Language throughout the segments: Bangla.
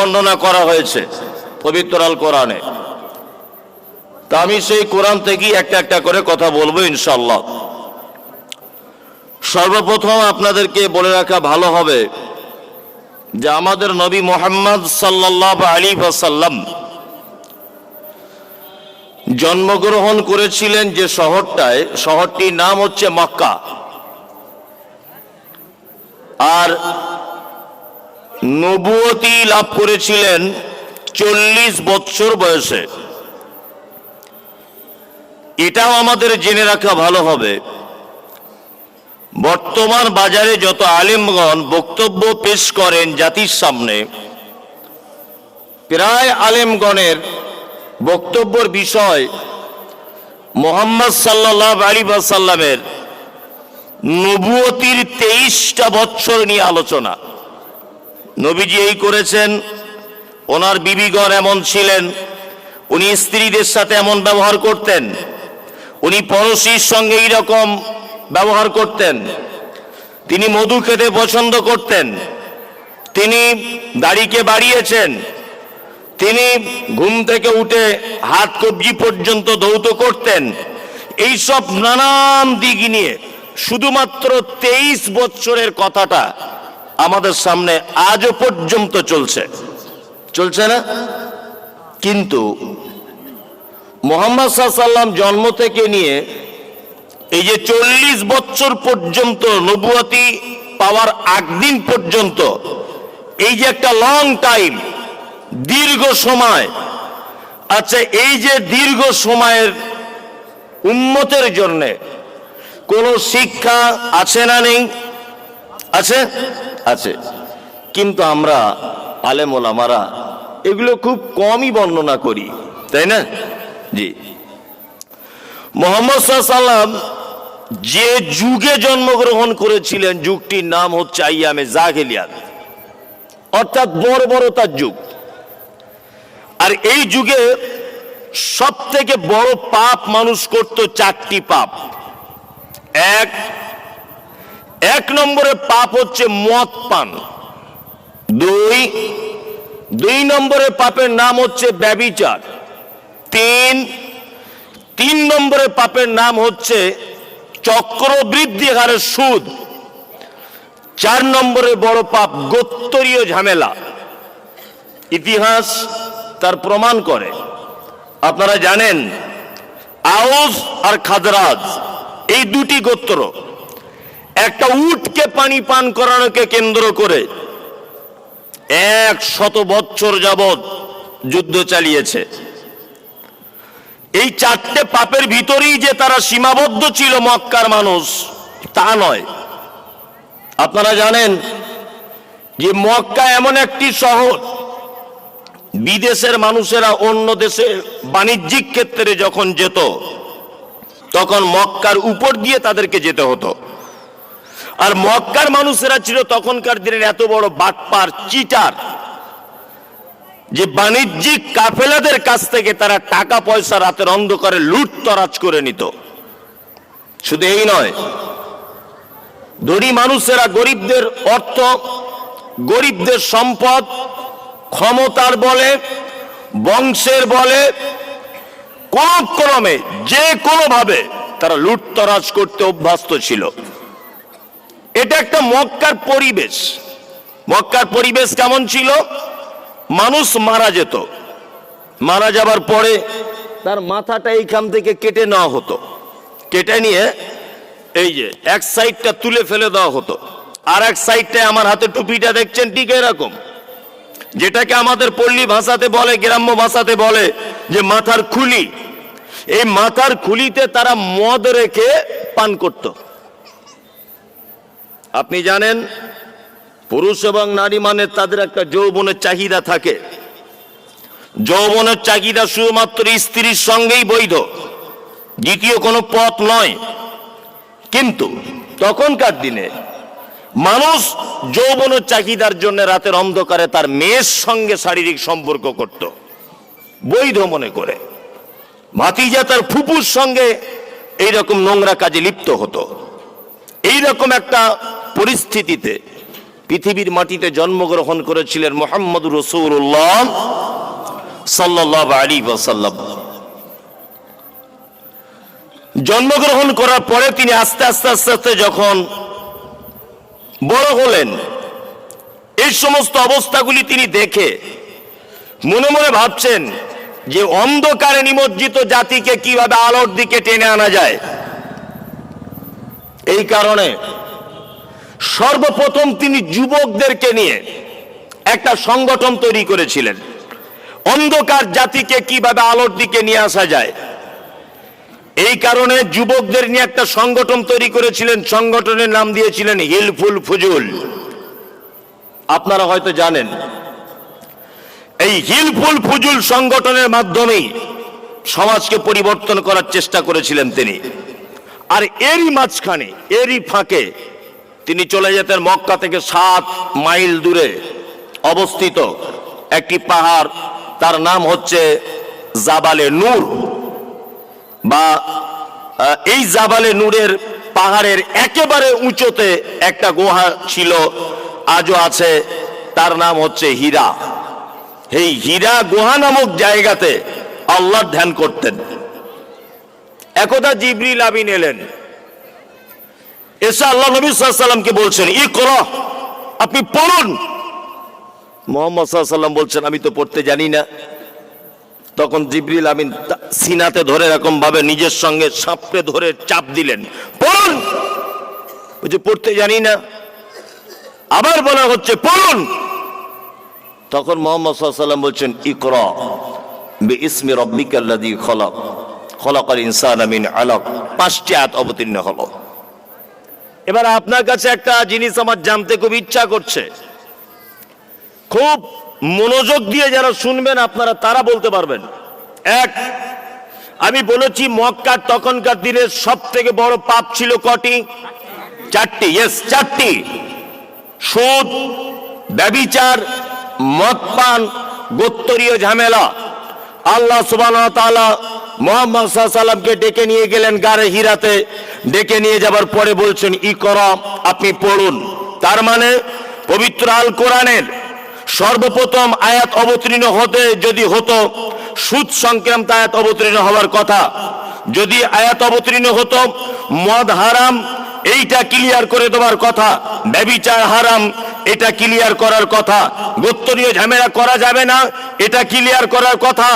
বর্ণনা করা হয়েছে পবিত্র আল কোরআনে। তা আমি সেই কোরআন থেকেই একটা একটা করে কথা বলব ইনশাল্লাহ সর্বপ্রথম আপনাদেরকে বলে রাখা ভালো হবে যে আমাদের নবী মোহাম্মদ সাল্লাহ আলী সাল্লাম জন্মগ্রহণ করেছিলেন যে শহরটায়, শহরটির নাম হচ্ছে মক্কা। আর নবুয়তি লাভ করেছিলেন চল্লিশ বৎসর বয়সে। এটাও আমাদের জেনে রাখা ভালো হবে। বর্তমান বাজারে যত আলেমগণ বক্তব্য পেশ করেন জাতির সামনে, প্রায় আলেমগণের বক্তব্যের বিষয় মোহাম্মদ সাল্লাহ আলী সাল্লামের নবুয়তির তেইশটা বৎসর নিয়ে আলোচনা। নবীজি এই করেছেন। ওনার বিবিগণ এমন ছিলেন, উনি স্ত্রীদের সাথে এমন ব্যবহার করতেন, উনি পড়শির সঙ্গে এইরকম ব্যবহার করতেন। তিনি মধু খেতে পছন্দ করতেন, তিনি দাড়িকে বাড়িয়েছেন, তিনি ঘুম থেকে উঠে হাত কবজি পর্যন্ত দৌত করতেন। এইসব নানান দিক নিয়ে শুধুমাত্র তেইশ বছরের কথাটা আমাদের সামনে আজও পর্যন্ত চলছে। চলছে না? কিন্তু মোহাম্মদ সাল্লাম জন্ম থেকে নিয়ে এই যে চল্লিশ বছর পর্যন্ত নবুয়াতি পাওয়ার দিন পর্যন্ত এই যে একটা লং টাইম দীর্ঘ সময় আচ্ছা এই যে দীর্ঘ সময়ের উন্মতের জন্যে কোনো শিক্ষা আছে না নেই? আছে? আছে। কিন্তু আমরা আলেমোলামারা এগুলো খুব কমই বর্ণনা করি। তাই না? জি। মোহাম্মদ সাল্লাম যে যুগে জন্মগ্রহণ করেছিলেন, যুগটির নাম হচ্ছে আইয়ামে জাগেলিয়াত অর্থাৎ বড় বড় তার যুগ। আর এই যুগে সব থেকে বড় পাপ মানুষ করত চারটি পাপ। এক এক নম্বরে পাপ হচ্ছে মদ পান। দুই দুই নম্বরে পাপের নাম হচ্ছে ব্যবিচার। তিন তিন নম্বরে পাপের নাম হচ্ছে চক্রবৃদ্ধি হারে সুদ। চার নম্বরে বড় পাপ গোত্তরীয় ঝামেলা। ইতিহাস তার প্রমাণ করে। আপনারা জানেন, আউস আর খাদরাজ এই দুটি গোত্র একটা উটকে পানি পান করানোকে কেন্দ্র করে এক শত বৎসর যাবৎ যুদ্ধ চালিয়েছে। এই চারটে পাপের ভিতরেই যে তারা সীমাবদ্ধ ছিল মক্কার মানুষ, তা নয়। আপনারা জানেন যে মক্কা এমন একটি শহর, বিদেশের মানুষেরা অন্য দেশে বাণিজ্যিক ক্ষেত্রে যখন যেত, তখন মক্কার উপর দিয়ে তাদেরকে যেতে হতো। আর মক্কার মানুষেরা ছিল তখনকার দিনের এত বড় বাটপার, চিটার, যে বাণিজ্যিক কাফেলাদের কাছ থেকে তারা টাকা পয়সা রাতের অন্ধকারে লুট তরাজ করে নিত। শুধু এই নয়, ধনী মানুষেরা গরিবদের অর্থ, গরিবদের সম্পদ, ক্ষমতার বলে, বংশের বলে, কোন ক্রমে, যে কোনোভাবে তারা লুটতরাজ করতে অভ্যস্ত ছিল। এটা একটা মক্কার পরিবেশ। মক্কার পরিবেশ কেমন ছিল? মানুষ মারা যেত। মারা যাবার পরে তার মাথাটা এইখান থেকে কেটে নেওয়া হতো। কেটে নিয়ে এই যে এক সাইডটা তুলে ফেলে দেওয়া হতো। আর এক সাইডটায় আমার হাতে টুপিটা দেখছেন ঠিক এরকম। যেটাকে আমাদের পল্লী ভাষাতে বলে, গ্রাম্য ভাষাতে বলে যে মাথার খুলি। এই মাথার খুলিতে তারা মদ রেখে পান করত। আপনি জানেন, পুরুষ এবং নারী মানে তাদের একটা যৌবনের চাহিদা থাকে। যৌবনের চাহিদা শুধুমাত্র স্ত্রীর সঙ্গেই বৈধ, দ্বিতীয় কোনো পথ নয়। কিন্তু তখনকার দিনে মানুষ যৌবনের চাহিদার জন্য রাতের অন্ধকারে তার মেয়ের সঙ্গে শারীরিক সম্পর্ক করত, বৈধ মনে করে। ভাতিজা তার ফুপুর সঙ্গে এইরকম নোংরা কাজে লিপ্ত হতো। এইরকম একটা পরিস্থিতিতে পৃথিবীর মাটিতে জন্মগ্রহণ করেছিলেন মোহাম্মদ রসুল্লাহ সাল্লাহ আলী জন্মগ্রহণ করার পরে তিনি আস্তে আস্তে আস্তে আস্তে যখন বড় হলেন, এই সমস্ত অবস্থাগুলি তিনি দেখে মনে মনে ভাবছেন যে অন্ধকারে নিমজ্জিত জাতিকে কীভাবে আলোর দিকে টেনে আনা যায়। এই কারণে সর্বপ্রথম তিনি যুবকদেরকে নিয়ে একটা সংগঠন তৈরি করেছিলেন। অন্ধকার জাতিকে কীভাবে আলোর দিকে নিয়ে আসা যায়? এই কারণে যুবকদের নিয়ে একটা সংগঠন তৈরি করেছিলেন। সংগঠনের নাম দিয়েছিলেন হিলফুল ফুজুল। আপনারা হয়তো জানেন, এই হিলফুল ফুজুল সংগঠনের মাধ্যমেই সমাজকে পরিবর্তন করার চেষ্টা করেছিলেন তিনি। আর এরই মাঝখানে, এরই ফাঁকে তিনি চলে যেতেন মক্কা থেকে সাত মাইল দূরে অবস্থিত একটি পাহাড়। তার নাম হচ্ছে জাবালে নূর। বা এই জাবালে নূরের পাহাড়ের একেবারে উঁচুতে একটা গুহা ছিল, আজও আছে। তার নাম হচ্ছে হীরা। এই হীরা গুহা নামক জায়গাতে আল্লাহ ধ্যান করতেন। একদা জিবরিল আবিন এলেন। এসে আল্লাহ নবী সাল্লামকে বলছেন ই কর আপনি পড়ুন। মোহাম্মদ সাল্লাম বলছেন, আমি তো পড়তে জানি না। তখন জিবরিল আমিন সিনাতে ধরে এরকম ভাবে নিজের সঙ্গে সাপড়ে ধরে চাপ দিলেন, পড়ুন। বলছে, পড়তে জানি না। আবার বলা হচ্ছে, পড়ুন। তখন মোহাম্মদ সাল্লাম বলছেন, ইকর ইসমি রব্বিকাল্লাযী খলক, খলাকাল ইনসানা আমিন আলক। পাঁচটি আয়াত অবতীর্ণ হলো। এবার আপনার কাছে একটা জিনিস আমার জানতে খুব ইচ্ছা করছে। খুব মনোযোগ দিয়ে যারা শুনবেন আপনারা তারা বলতে পারবেন। এক, আমি বলেছি মক্কার তখনকার দিনের সব থেকে বড় পাপ ছিল কটি? চারটি ইয়েস চারটি। সুদ, ব্যবিচার মদ পান গোত্তরীয় ঝামেলা। আল্লাহ সুবান মোহাম্মদ সাল্লামকে ডেকে নিয়ে গেলেন গারে হিরাতে। ডেকে নিয়ে যাবার পরে বলছেন ই কর আপনি পড়ুন। তার মানে পবিত্র আল কোরআনের সর্বপ্রথম আয়াত অবতীর্ণ হতে যদি হতো, সুদ সংক্রান্ত আয়াত অবতীর্ণ হওয়ার কথা। যদি আয়াত অবতীর্ণ হতো, মদ হারাম, এইটা ক্লিয়ার করে দেওয়ার কথা। ব্যবিচার হারাম এটা ক্লিয়ার করার কথা। গোত্তরীয় ঝামেলা করা যাবে না, এটা ক্লিয়ার করার কথা।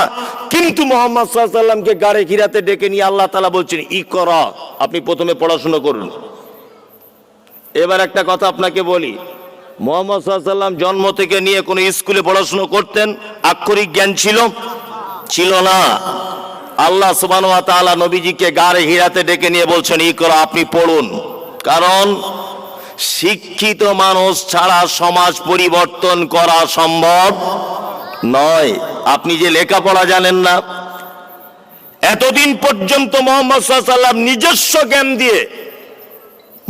কিন্তু মোহাম্মদ সাল্লামকে গাড়ে ঘিরাতে ডেকে নিয়ে আল্লাহ তালা বলছেন ই কর আপনি প্রথমে পড়াশুনো করুন। এবার একটা কথা আপনাকে বলি, মোহাম্মদ সাল্লাম জন্ম থেকে নিয়ে কোনো স্কুলে পড়াশুনো করতেন? আক্ষরিক জ্ঞান ছিল? ছিল না। আল্লাহ সুবান নবীজিকে গাড়ে হিরাতে ডেকে নিয়ে বলছেন ই করো আপনি পড়ুন। কারণ শিক্ষিত মানুষ ছাড়া সমাজ পরিবর্তন করা সম্ভব নয়। আপনি যে লেখাপড়া জানেন না, এতদিন পর্যন্ত মোহাম্মদ সাল্লাম নিজস্ব জ্ঞান দিয়ে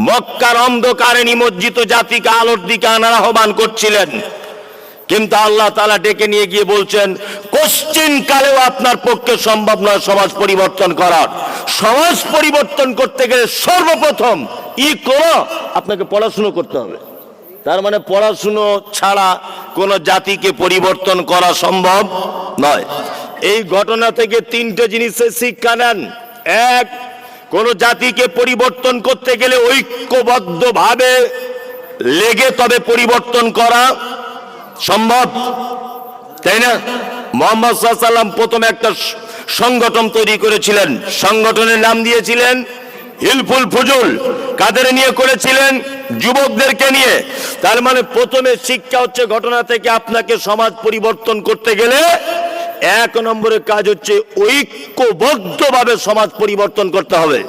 মক্কার অন্ধকারে নিমজ্জিত জাতিকে আলোর দিকে আনার আহ্বান করছিলেন। কিন্তু আল্লাহ তালা ডেকে নিয়ে গিয়ে বলছেন, কোশ্চিন কালেও আপনার পক্ষে সম্ভব নয় সমাজ পরিবর্তন করার। সমাজ পরিবর্তন করতে গেলে সর্বপ্রথম ই করো আপনাকে পড়াশুনো করতে হবে। তার মানে পড়াশুনো ছাড়া কোনো জাতিকে পরিবর্তন করা সম্ভব নয়। এই ঘটনা থেকে তিনটে জিনিসের শিক্ষা নেন। এক, কোন জাতিকে পরিবর্তন করতে গেলে ঐক্যবদ্ধভাবে লেগে তবে পরিবর্তন করা। সম্ভব? তাই না? মোহাম্মদ সাল্লাম প্রথমে একটা সংগঠন তৈরি করেছিলেন। সংগঠনের নাম দিয়েছিলেন হিলফুল ফুজুল। কাদের নিয়ে করেছিলেন? যুবকদেরকে নিয়ে। তার মানে প্রথমে শিক্ষা হচ্ছে ঘটনা থেকে আপনাকে সমাজ পরিবর্তন করতে গেলে এক নম্বরের কাজ হচ্ছে ঐক্যবদ্ধভাবে সমাজ পরিবর্তন করতে হবে।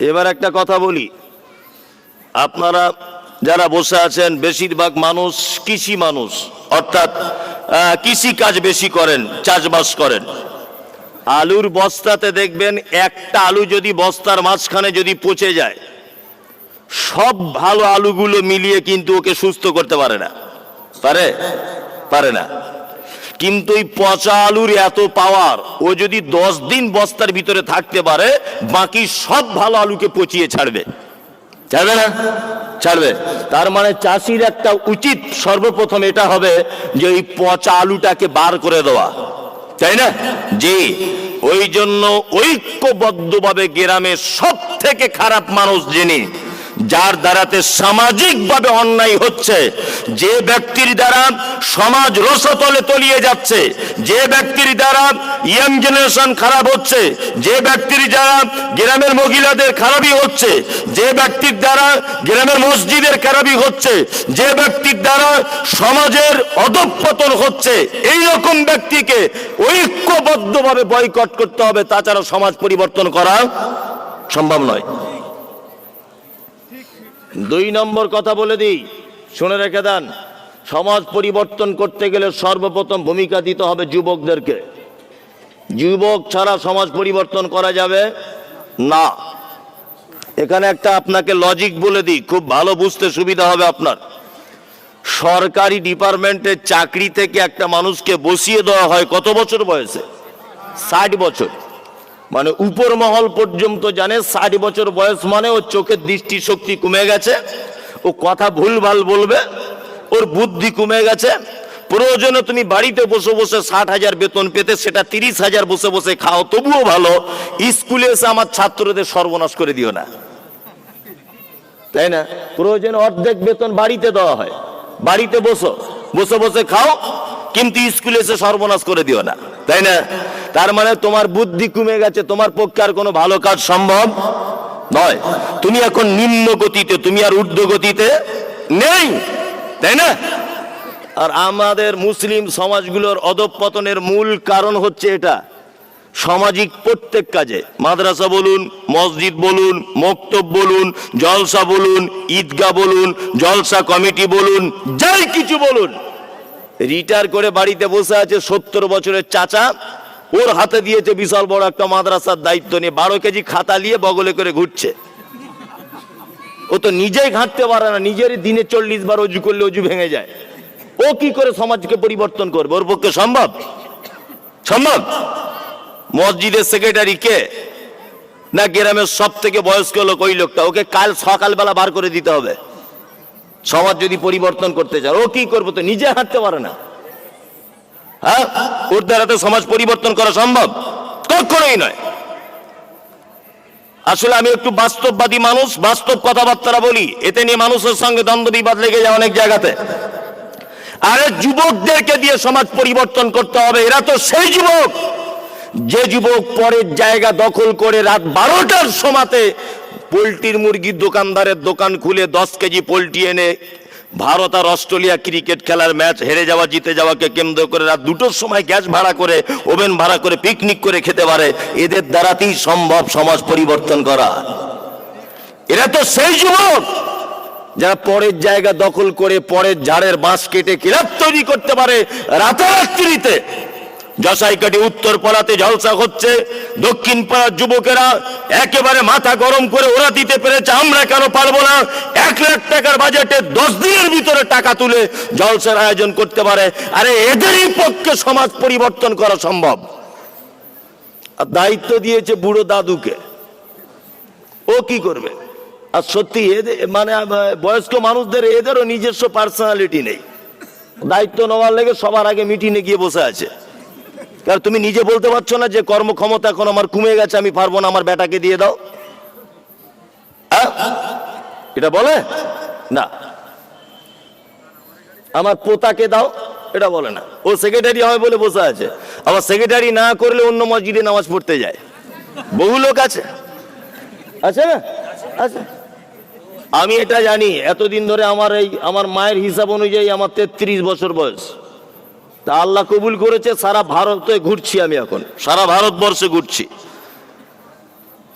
এবার একটা কথা বলি। আপনারা যারা বসে আছেন, বেশিরভাগ মানুষ কৃষি মানুষ। অর্থাৎ কৃষি কাজ বেশি করেন, চাষবাস করেন। আলুর বস্তাতে দেখবেন, একটা আলু যদি বস্তার মাঝখানে যদি পচে যায়, সব ভালো আলুগুলো মিলিয়ে কিন্তু ওকে সুস্থ করতে পারে না। পারে? পারে না। কিন্তু এই পচা আলুর এত পাওয়ার, ও যদি দশ দিন বস্তার ভিতরে থাকতে পারে, বাকি সব ভালো আলুকে পচিয়ে ছাড়বে। ছাড়বে না? ছাড়বে। তার মানে চাষির একটা উচিত সর্বপ্রথম এটা হবে যে ওই পচা আলুটাকে বার করে দেওয়া। তাই না? জি। ওই জন্য ঐক্যবদ্ধভাবে গ্রামের সব থেকে খারাপ মানুষ যিনি যার দ্বারাতে সামাজিকভাবে অন্যায় হচ্ছে। যে ব্যক্তির দ্বারা সমাজ রসতলে তলিয়ে যাচ্ছে, যে ব্যক্তির দ্বারা ইয়াং জেনারেশন খারাপ হচ্ছে, যে ব্যক্তির দ্বারা গ্রামের মহিলাদের খারাপই হচ্ছে, যে ব্যক্তির দ্বারা গ্রামের মসজিদের খারাপই হচ্ছে, যে ব্যক্তির দ্বারা সমাজের অধঃপতন হচ্ছে এই রকম ব্যক্তিকে ঐক্যবদ্ধভাবে বয়কট করতে হবে, তাছাড়া সমাজ পরিবর্তন করা সম্ভব নয়। দুই নম্বর কথা বলে দিই। শুনে রেখে দেন, সমাজ পরিবর্তন করতে গেলে সর্বপ্রথম ভূমিকা দিতে হবে যুবকদেরকে। যুবক ছাড়া সমাজ পরিবর্তন করা যাবে না। এখানে একটা আপনাকে লজিক বলে দিই, খুব ভালো বুঝতে সুবিধা হবে আপনার। সরকারি ডিপার্টমেন্টের চাকরি থেকে একটা মানুষকে বসিয়ে দেওয়া হয় কত বছর বয়সে? ষাট বছর। মানে উপর মহল পর্যন্ত জানে, ষাট বছর বয়স মানে ওর চোখের দৃষ্টি শক্তি কমে গেছে, ও কথা ভুলভাল বলবে, ওর বুদ্ধি কমে গেছে, প্রয়োজনে তুমি বাড়িতে বসে বসে ষাট হাজার বেতন পেতে, সেটা তিরিশ হাজার বসে বসে খাও, তবুও ভালো, স্কুলে এসে আমার ছাত্রদের সর্বনাশ করে দিও না। তাই না? প্রয়োজনে অর্ধেক বেতন বাড়িতে দেওয়া হয়, বাড়িতে বসো, বসে বসে খাও, কিন্তু স্কুলে এসে সর্বনাশ করে দিও না। তাই না? তার মানে তোমার বুদ্ধি কমে গেছে, তোমার পক্ষে আর কোনো ভালো কাজ সম্ভব নয়। তুমি এখন নিম্ন গতিতে, তুমি আর ঊর্ধ্ব গতিতে নেই, তাই না? আর আমাদের মুসলিম সমাজগুলোর অধঃপতনের মূল কারণ হচ্ছে এটা। সামাজিক প্রত্যেক কাজে, মাদ্রাসা বলুন, মসজিদ বলুন, মক্তব বলুন, জলসা বলুন, ঈদগাহ বলুন, জলসা কমিটি বলুন, যাই কিছু বলুন। রিটায়ার করে বাড়িতে বসে আছে সত্তর বছরের চাচা ওর হাতে দিয়েছে বিশাল বড় একটা মাদ্রাসার দায়িত্ব নিয়ে, বারো কেজি খাতা নিয়ে বগলে করে ঘুরছে। ও তো নিজেই ঘাঁটতে পারে না নিজের দিনে চল্লিশ বার অজু করলে অজু ভেঙে যায়। ও কি করে সমাজকে পরিবর্তন করবে? ওর পক্ষে সম্ভব? সম্ভব? মসজিদের সেক্রেটারি কে? না গ্রামের সব থেকে বয়স্ক লোক ওই লোকটা? ওকে কাল সকালবেলা বার করে দিতে হবে। সমাজ যদি পরিবর্তন করতে চায়, ও কি করব? তো নিজে হাঁটতে পারে না। হ্যাঁ? ওর দ্বারা তো সমাজ পরিবর্তন করা সম্ভব? কখনোই নয়। আসলে আমি একটু বাস্তববাদী মানুষ, বাস্তব কথাবার্তা বলি। এতে নিয়ে মানুষের সঙ্গে দ্বন্দ্ব, বিবাদ লেগে যায় অনেক জায়গাতে। আরে যুবকদেরকে দিয়ে সমাজ পরিবর্তন করতে হবে। এরা তো সেই যুবক। যে যুবক পরের জায়গা দখল করে রাত বারোটার সময়তে পোলট্রির মুরগির দোকানদারের দোকান খুলে দশ কেজি পোলট্রি এনে ভারত আর অস্ট্রেলিয়া ক্রিকেট খেলার ম্যাচ হেরে যাওয়া, জিতে যাওয়াকে কেন্দ্র করে রাত দুটোর সময় গ্যাস ভাড়া করে, ওভেন ভাড়া করে পিকনিক করে খেতে পারে। এদের দ্বারাতেই সম্ভব সমাজ পরিবর্তন করা। এরা তো সেই যুবক যারা পরের জায়গা দখল করে, পরের ঝাড়ের বাঁশ কেটে ক্লাব তৈরি করতে পারে রাতারাত্রিতে। জসাইকাটি উত্তর পাড়াতে জলসা হচ্ছে। দক্ষিণ পাড়ার যুবকেরা একেবারে মাথা গরম করে ওরা দিতে পেরেছে। আমরা কেন পারব না? এক লাখ টাকার বাজেটে দশ দিনের ভিতরে টাকা তুলে জলসার আয়োজন করতে পারে। আরে এদেরই পক্ষে সমাজ পরিবর্তন করা সম্ভব। আর দায়িত্ব দিয়েছে বুড়ো দাদুকে। ও কি করবে? আর সত্যি এদের মানে বয়স্ক মানুষদের এদেরও নিজস্ব পার্সোনালিটি নেই। দায়িত্ব নেওয়ার লেগে সবার আগে মিটিংয়ে গিয়ে বসে আছে। কারণ তুমি নিজে বলতে পারছ না যে কর্মক্ষমতা এখন আমার কমে গেছে, আমি পারব না, আমার বেটাকে দিয়ে দাও। আহ? এটা বলে? না। আমার পোতাকে দাও, এটা বলে না। ও সেক্রেটারি হয় বলে বসে আছে। আবার সেক্রেটারি না করলে অন্য মসজিদে নামাজ পড়তে যায়। বহু লোক আছে। আছে না? আছে। আমি এটা জানি, এতদিন ধরে আমার এই, আমার মায়ের হিসাব অনুযায়ী আমার তেত্রিশ বছর বয়স। তা আল্লাহ কবুল করেছে সারা ভারতে ঘুরছি আমি এখন। সারা ভারতবর্ষে ঘুরছি।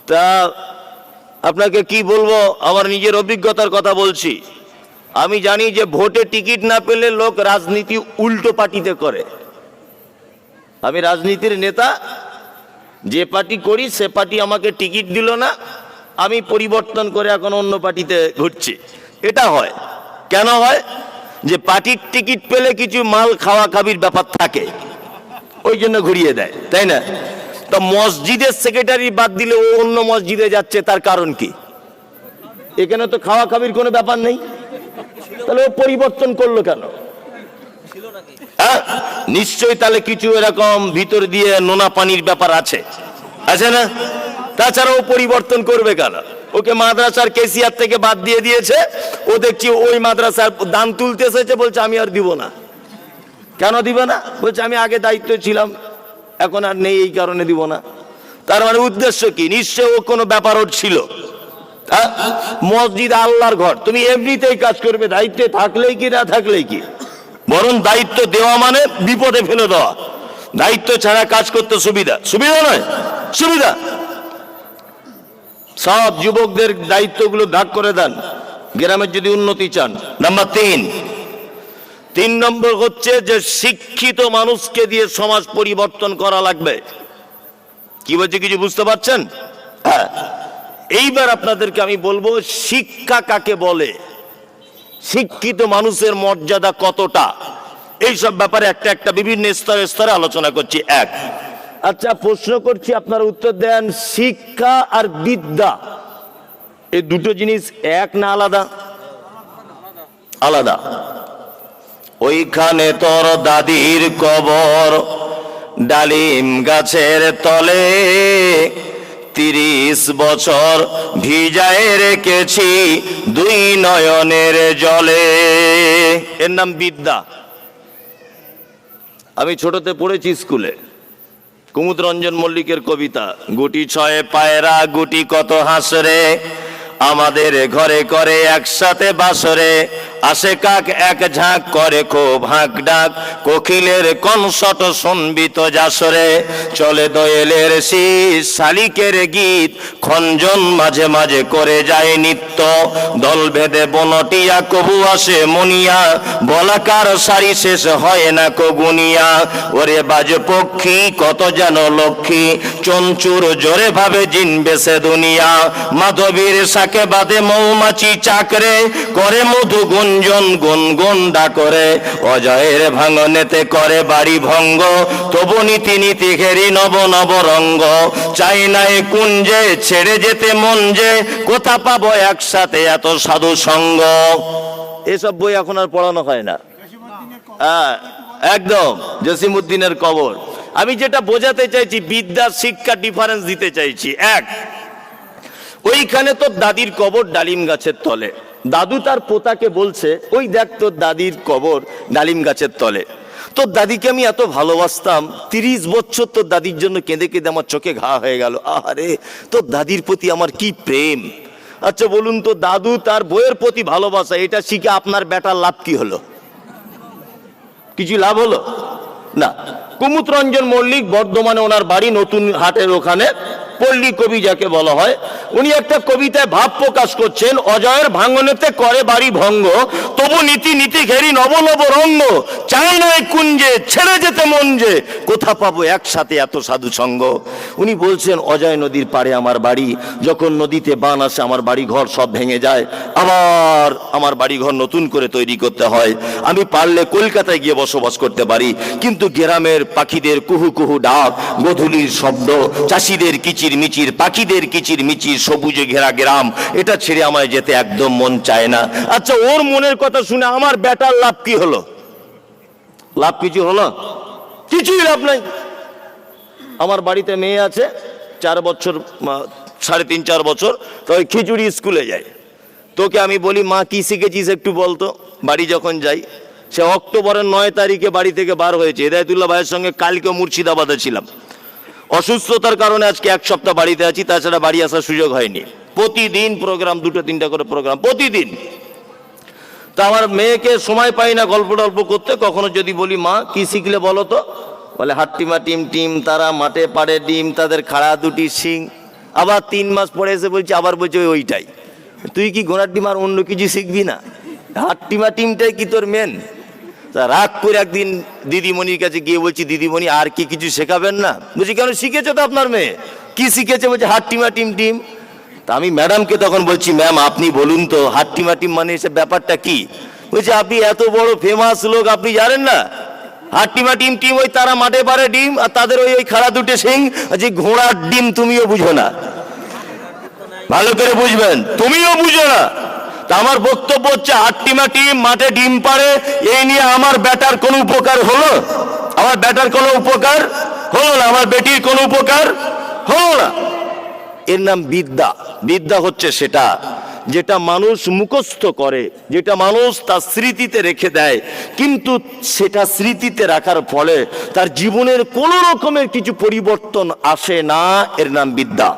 তা আপনাকে কি বলব আমার নিজের অভিজ্ঞতার কথা বলছি। আমি জানি যে ভোটে টিকিট না পেলে লোক রাজনীতি উল্টো পার্টিতে করে। আমি রাজনীতির নেতা যে পার্টি করি সে পার্টি আমাকে টিকিট দিল না আমি পরিবর্তন করে এখন অন্য পার্টিতে ঘুরছি। এটা হয়। কেন হয়? যে পার্টির টিকিট পেলে কিছু মাল খাওয়া খাবির ব্যাপার থাকে। ওই জন্য ঘুরিয়ে দেয়, তাই না? তো মসজিদের সেক্রেটারি বাদ দিলে ও অন্য মসজিদে যাচ্ছে, তার কারণ কি? এখানে তো খাওয়া খাবির কোনো ব্যাপার নেই। তাহলে ও পরিবর্তন করল কেন? হ্যাঁ? নিশ্চয়ই তাহলে কিছু এরকম ভিতর দিয়ে নোনা পানির ব্যাপার আছে। আছে না? তাছাড়া ও পরিবর্তন করবে কেন? ওকে মাদ্রাসার কেসিয়ার থেকে বাদ দিয়ে দিয়েছে। ও দেখছি ওই মাদ্রাসার দান তুলতে এসেছে, বলছে, আমি আর দিব না। কেন দিবে না? বলছে, আমি আগে দায়িত্ব ছিলাম, এখন আর নেই, এই কারণে দিব না। তার মানে উদ্দেশ্য কি? নিশ্চয় ও কোনো ব্যাপার ওর ছিল। হ্যাঁ? মসজিদ আল্লাহর ঘর। তুমি এমনিতেই কাজ করবে, দায়িত্বে থাকলেই কি, না থাকলেই কি? বরং দায়িত্ব দেওয়া মানে বিপদে ফেলে দেওয়া। দায়িত্ব ছাড়া কাজ করতে সুবিধা। সুবিধা নয়? সুবিধা? সব যুবকদের দায়িত্বগুলো ভাগ করে দেন। গ্রামের যদি উন্নতি চান। নাম্বার তিন। তিন নম্বর হচ্ছে যে শিক্ষিত মানুষকে দিয়ে সমাজ পরিবর্তন করা লাগবে। কি বলছে, কিছু বুঝতে পারছেন? হ্যাঁ। এইবার আপনাদেরকে আমি বলব, শিক্ষা কাকে বলে? শিক্ষিত মানুষের মর্যাদা কতটা? এইসব ব্যাপারে একটা একটা বিভিন্ন স্তরে স্তরে আলোচনা করছি। এক। আচ্ছা প্রশ্ন করছি, আপনারা উত্তর দেন, শিক্ষা আর বিদ্যা। এই দুটো জিনিস এক না আলাদা? আলাদা। ওইখানে তোর দাদির কবর, ডালিম গাছের তলে। তিরিশ বছর ভিজায় রেখেছি দুই নয়নের জলে। এর নাম বিদ্যা। আমি ছোটতে পড়েছি স্কুলে। কুমুদ রঞ্জন মল্লিকের কবিতা, গুটি ছয়ে পায়রা, গুটি কত হাসরে, আমাদের ঘরে করে একসাথে বাসরে আসে কাক এক ঝাঁক করে কো হাঁক ডাক, কোকিলের কনসট শুনবিত যাসরে। চলে দয়েলের শীষ শালিকের গীত, খঞ্জন মাঝে মাঝে করে যায় নিত্য। দল ভেদে বনটিয়া, কবু আসে মনিয়া, বলাকার সারি শেষ হয় না কগুনিয়া। ওরে বাজ পক্ষী, কত যেন লক্ষ্মী, চঞ্চুর জোরে ভাবে জিন বেসে দুনিয়া। মাধবীর শাকে বাদে মৌমাছি চাকরে, করে মধু গুঞ্জন গুনগুন ডাকরে অজয়ের ভাঙনেতে করে বাড়ি ভঙ্গ। তবু নীতি নীতি ঘেরি নব নব রঙ্গ। চাই কুঞ্জে ছেড়ে যেতে মন যে, কোথা পাবো একসাথে এত সাধু সঙ্গ? এসব বই এখন আর পড়ানো হয় না। হ্যাঁ একদম জসিমুদ্দিনের কবর। আমি যেটা বোঝাতে চাইছি, বিদ্যা শিক্ষা ডিফারেন্স দিতে চাইছি। এক, ওইখানে তোর দাদির কবর ডালিম গাছের তলে। দাদু তার পোতাকে বলছে, ওই দেখ তোর দাদির কবর ডালিম গাছের তলে। তোর দাদিকে আমি এত ভালোবাসতাম, তিরিশ বছর তোর দাদির জন্য কেঁদে কেঁদে আমার চোখে ঘা হয়ে গেল। আরে তোর দাদির প্রতি আমার কি প্রেম? আচ্ছা বলুন তো, দাদু তার বইয়ের প্রতি ভালোবাসা, এটা শিখে আপনার বেটার লাভ কি হলো? কিছু লাভ হলো? না। কুমুদ রঞ্জন মল্লিক বর্ধমানে ওনার বাড়ি নতুন হাটের ওখানে। পল্লী কবি যাকে বলা হয়, উনি একটা কবিতায় ভাব প্রকাশ করছেন, অজয়ের ভাঙনেতে করে বাড়ি ভঙ্গ, তবু নীতি নীতি ঘেরি নব নব রঙ্গ, চাই না এই কুঞ্জে, ছেড়ে যেতে মন যে, কোথা পাবো একসাথে এত সাধু সঙ্গ? উনি বলছেন, অজয় নদীর পাড়ে আমার বাড়ি, যখন নদীতে বান আসে, আমার বাড়ি ঘর সব ভেঙে যায়, আবার আমার বাড়ি ঘর নতুন করে তৈরি করতে হয়। আমি পারলে কলকাতায় গিয়ে বসবাস করতে পারি, কিন্তু গ্রামের পাখিদের কুহু কুহু ডাক, গধূলির শব্দ, চাষিদের কিচির মিচির, পাখিদের কিচির মিচির, সবুজে ঘেরা গ্রাম, এটা ছেড়ে আমায় যেতে একদম মন চায় না। আচ্ছা ওর মনের কথা শুনে আমার বেটার লাভ কি হলো? লাভ কিছু হলো? কিছুই লাভ নাই। আমার বাড়িতে মেয়ে আছে, চার বছর সাড়ে তিন, চার বছর, তো খিচুড়ি স্কুলে যায়। তোকে আমি বলি, মা, কি শিখেছিস একটু বলতো বাড়ি যখন যাই, সে অক্টোবরের নয় তারিখে বাড়ি থেকে বার হয়েছে। হেদায়তুল্লাহ ভাইয়ের সঙ্গে কালকে মুর্শিদাবাদে ছিলাম। অসুস্থতার কারণে আজকে এক সপ্তাহ বাড়িতে আছি, তাছাড়া বাড়ি আসার সুযোগ হয়নি। প্রতিদিন প্রোগ্রাম দুটো, তিনটা করে প্রোগ্রাম প্রতিদিন। তা আমার মেয়েকে সময় পাই না গল্প টল্প করতে, কখনো যদি বলি, মা, কি শিখলে বলো তো? বলে হাট্টিমা টিম টিম, তারা মাঠে পাড়ে ডিম, তাদের খাড়া দুটি শিং। আবার তিন মাস পরে এসে বলছি, আবার বলছে ওইটাই। তুই কি ঘোড়ার ডিম আর অন্য কিছু শিখবি না? হাট্টিমা টিমটাই কি তোর মেন তা রাগ করে একদিন দিদিমণির কাছে গিয়ে বলছি, দিদিমণি, আর কি কিছু শেখাবেন না? বলছি, কেন শিখেছো তো আপনার মেয়ে? কি শিখেছে? বলছে হাট্টিমা টিম টিম। তা আমি ম্যাডামকে তখন বলছি, ম্যাম, আপনি বলুন তো হাট্টিমা টিম মানে এসে ব্যাপারটা কি? বলছে, আপনি এত বড় ফেমাস লোক, আপনি জানেন না? হাট্টিমা টিম টিম ওই তারা মাঠে পারে ডিম, আর তাদের ওই ওই খাড়া দুটো সিং যে ঘোড়ার ডিম তুমিও বুঝো না। ভালো করে বুঝবেন, তুমিও বুঝো না। আমার বক্তব্য হচ্ছে আটটি মাটি মাঠে ডিম পারে এই নিয়ে আমার বেটার কোনো উপকার হলো? আমার বেটার কোনো উপকার হলো না? আমার বেটির কোনো উপকার হলো না? এর নাম বিদ্যা। বিদ্যা হচ্ছে সেটা যেটা মানুষ মুখস্থ করে, যেটা মানুষ তার স্মৃতিতে রেখে দেয়। কিন্তু সেটা স্মৃতিতে রাখার ফলে তার জীবনের কোনো রকমের কিছু পরিবর্তন আসে না। এর নাম বিদ্যা।